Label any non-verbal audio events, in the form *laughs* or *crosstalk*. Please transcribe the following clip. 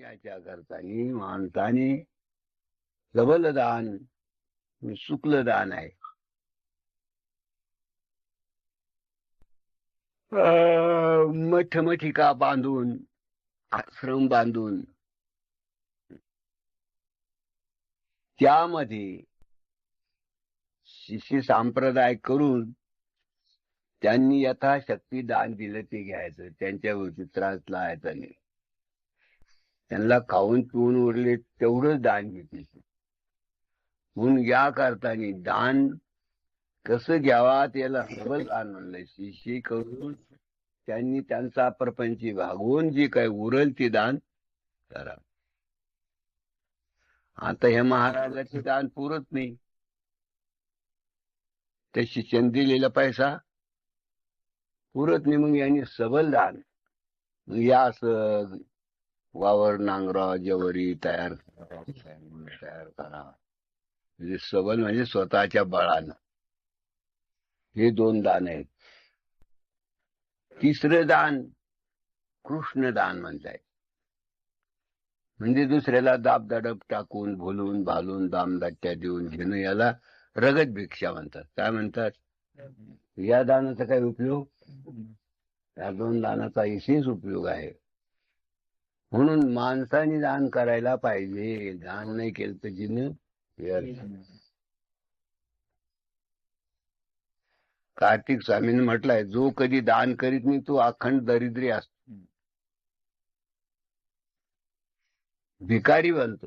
याच्या करतानी माणसाने सबल दान शुक्ल दान आहे. अं, मठमठिका बांधून आश्रम बांधून त्यामध्ये शिष्य संप्रदाय करून त्यांनी यथाशक्ती दान दिलं ते घ्यायचं त्यांच्यावरती त्रास लावायचा नाही. त्यांना खाऊन पिऊन उरले तेवढंच दान घेते म्हणून या करताना दान कसं घ्यावा त्याला सबल दान शिशी करून त्यांनी त्यांचा प्रपंच भागवून जी काय उरल ते दान करा. आता हे महाराजाचे दान पुरत नाही. त्या शिष्याने दिलेला पैसा पुरत नाही. मग यांनी सबल दान. या असं वावर नांगरा जवरी तयार करा *laughs* तयार करा. म्हणजे सबल म्हणजे स्वतःच्या बळानं. हे दोन दान आहेत. तिसरं दान कृष्ण दान म्हणताय. म्हणजे दुसऱ्याला दाब दडप टाकून भुलून भालून दामदाट्या देऊन घेणं याला रगत भिक्षा म्हणतात. काय म्हणतात? या दानाचा काय उपयोग? या दोन दानाचा विशेष उपयोग आहे. म्हणून माणसाने दान करायला पाहिजे. दान नाही केलं तर जिनं. कार्तिक स्वामीने म्हटलंय जो कधी दान करीत नाही तो अखंड दरिद्री असतो. भिकारी बनतो.